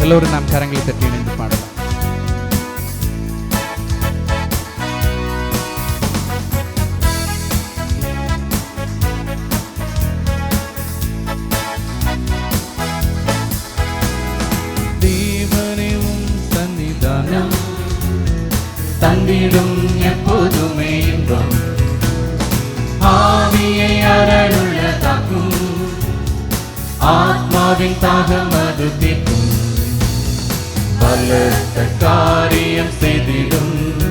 எல்லோரும் நாம் கரங்களை தட்டி இணைந்து பாடலாம். தந்திடும் எப்போதுமே இன்பம். ஆவியை அருளுள்ள தாக்கும் ஆத்மாவின் தாகம் அது தீர்க்கும். பலத்த காரியம் செய்திடும்.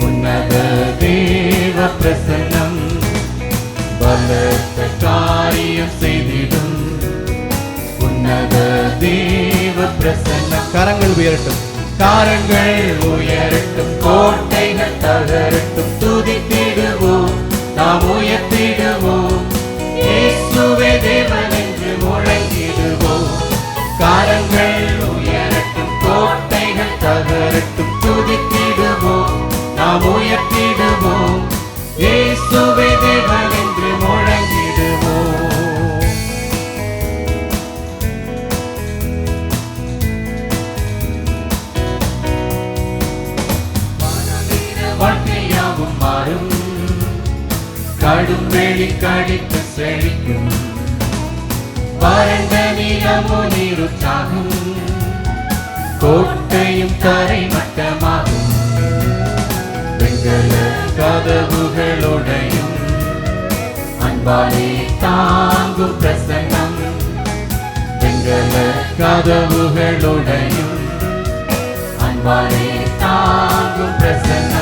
உன்னத தேவ பிரசன்னம். பலத்த காரியம் செய்திடும். உன்னத தேவ பிரசன்னம். கரங்கள் உயரட்டும். காரங்கள் உயரட்டும். கடும் வெளி கடித்து செழிக்கும் வறண்ட நிலமோ நீருற்றாகும் கோட்டையும் கரை மட்டும் கண்களுடையும். அன்பாலே தாங்கும் பிரசன்னம். வெங்கல கதவுகளுடையும். அன்பாலே தாங்கும் பிரசன்னம்.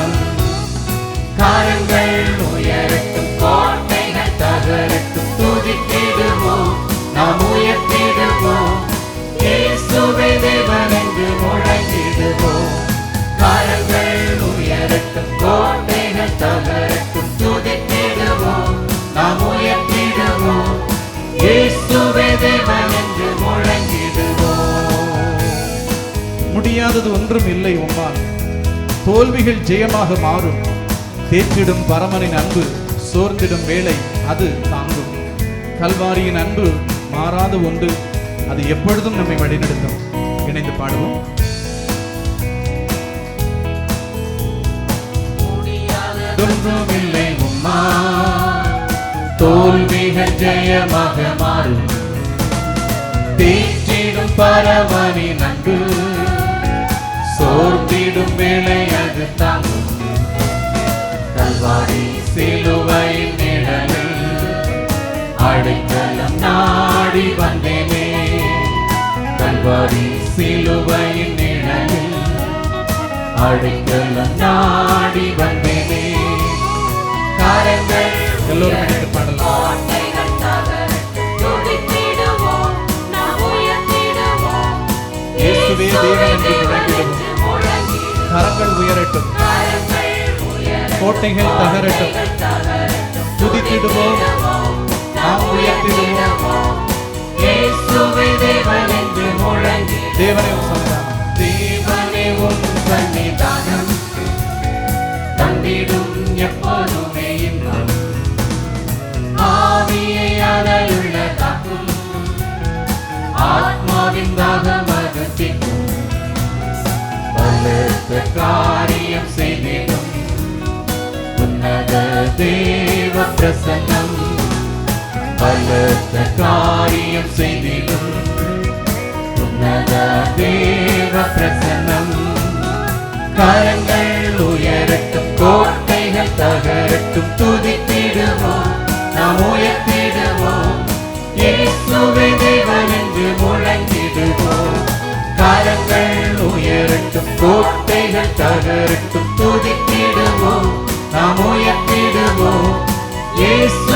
முடியாதது ஒன்றும் இல்லை உம்மால் தோல்விகள் ஜெயமாக மாறும். தேற்றிடும் பரமனின் அன்பு சோர்ந்திடும் வேலை அது தாங்கும். கல்வாரியின் அன்பு மாறாத ஒன்று அது எப்பொழுதும் நம்மை வழிநடத்தும். இணைந்து பாடுவோம். ஒன்றுமில்லை உம்மா. தோல்விகள் ஜெயமாக மாறும். தேற்றிடும் பரவனின் சோர்ந்திடும் வேளை அது தாங்கும் கல்வாரி சிலுவையின் நிழலில் அடைக்கலம் நாடி வந்தேனே. கல்வாரி சிலுவையின் நிழலில் அடைக்கலம் நாடி வந்தேனே. காரங்கள் எல்லோரும் பாடலாம். தேவன் உயரட்டும். கோட்டைகள் தகரட்டும். துதித்திடுவோம். நாம் உயர்த்திடுவோம். தேவனே தேவ பிரசன்னம் பலத்த காரியம் செய்திடும். உன்னத தேவ பிரசன்னம் கரங்கள் உயரட்டும் கோட்டைகள் தகரட்டும் துதித்திடுவோம் நாம் உயர்த்திடுவோம் இயேசுவே தேவன் என்று முழங்கிடுவோம் கரங்கள் உயரட்டும் கோட்டைகள் தகரட்டும் துதித்திடுவோம் நாம் உயர் Твоего, есть